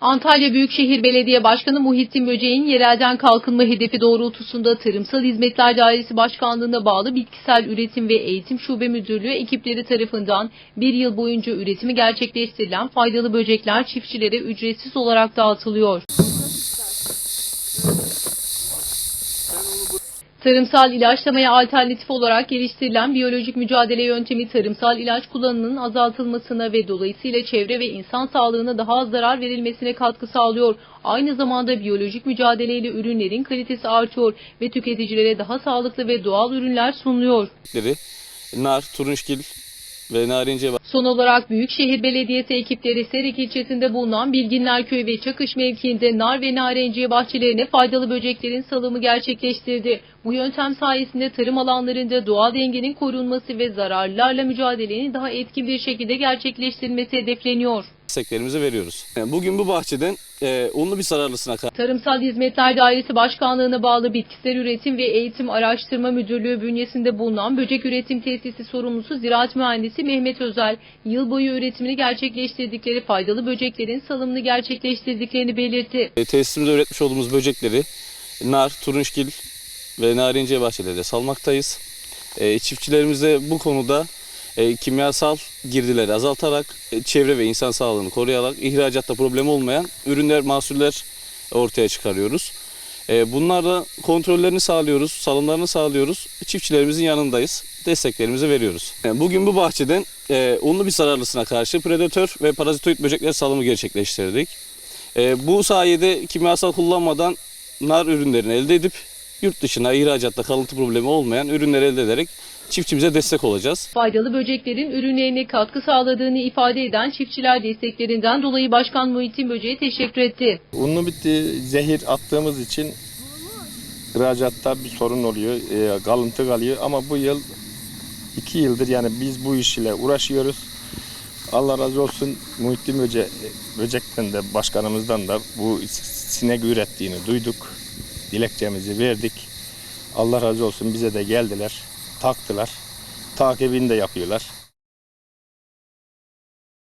Antalya Büyükşehir Belediye Başkanı Muhittin Böceğin yerelden kalkınma hedefi doğrultusunda Tarımsal Hizmetler Dairesi Başkanlığı'na bağlı Bitkisel Üretim ve Eğitim Şube Müdürlüğü ekipleri tarafından bir yıl boyunca üretimi gerçekleştirilen faydalı böcekler çiftçilere ücretsiz olarak dağıtılıyor. Tarımsal ilaçlamaya alternatif olarak geliştirilen biyolojik mücadele yöntemi tarımsal ilaç kullanımının azaltılmasına ve dolayısıyla çevre ve insan sağlığına daha az zarar verilmesine katkı sağlıyor. Aynı zamanda biyolojik mücadeleyle ürünlerin kalitesi artıyor ve tüketicilere daha sağlıklı ve doğal ürünler sunuluyor. Nar, turunçgil ve narince var. Son olarak Büyükşehir Belediyesi ekipleri Serik ilçesinde bulunan Bilginlerköy ve Çakış mevkiinde nar ve narenciye bahçelerine faydalı böceklerin salımı gerçekleştirdi. Bu yöntem sayesinde tarım alanlarında doğal dengenin korunması ve zararlılarla mücadelenin daha etkin bir şekilde gerçekleştirilmesi hedefleniyor. Desteklerimizi veriyoruz. Yani Bugün bu bahçeden e, unlu bir zararlısına karşı Tarımsal Hizmetler Dairesi Başkanlığı'na bağlı Bitkisel Üretim ve Eğitim Araştırma Müdürlüğü bünyesinde bulunan Böcek Üretim Tesisi sorumlusu Ziraat Mühendisi Mehmet Özel, yıl boyu üretimini gerçekleştirdikleri faydalı böceklerin salımını gerçekleştirdiklerini belirtti. e, tesisimizde üretmiş olduğumuz böcekleri nar, turunçgil ve narince bahçelerde salmaktayız. E, çiftçilerimiz de bu konuda e, kimyasal girdileri azaltarak e, çevre ve insan sağlığını koruyarak ihracatta problem olmayan ürünler, mahsuller ortaya çıkarıyoruz. E, bunlarla kontrollerini sağlıyoruz, salımlarını sağlıyoruz. Çiftçilerimizin yanındayız. Desteklerimizi veriyoruz. Yani bugün bu bahçeden e, unlu bir zararlısına karşı predatör ve parazitoid böcekler salımı gerçekleştirdik. E, bu sayede kimyasal kullanmadan nar ürünlerini elde edip yurt dışına ihracatta kalıntı problemi olmayan ürünler elde ederek çiftçimize destek olacağız. Faydalı böceklerin ürünlerine katkı sağladığını ifade eden çiftçiler desteklerinden dolayı Başkan Muhittin Böceğe teşekkür etti. Unlu bitti zehir attığımız için ihracatta bir sorun oluyor, e, kalıntı kalıyor ama bu yıl iki yıldır yani biz bu iş ile uğraşıyoruz. Allah razı olsun Muhittin Böce, Böcek'ten de başkanımızdan da bu sinek ürettiğini duyduk. Dilekçemizi verdik. Allah razı olsun bize de geldiler, taktılar. Takibini de yapıyorlar.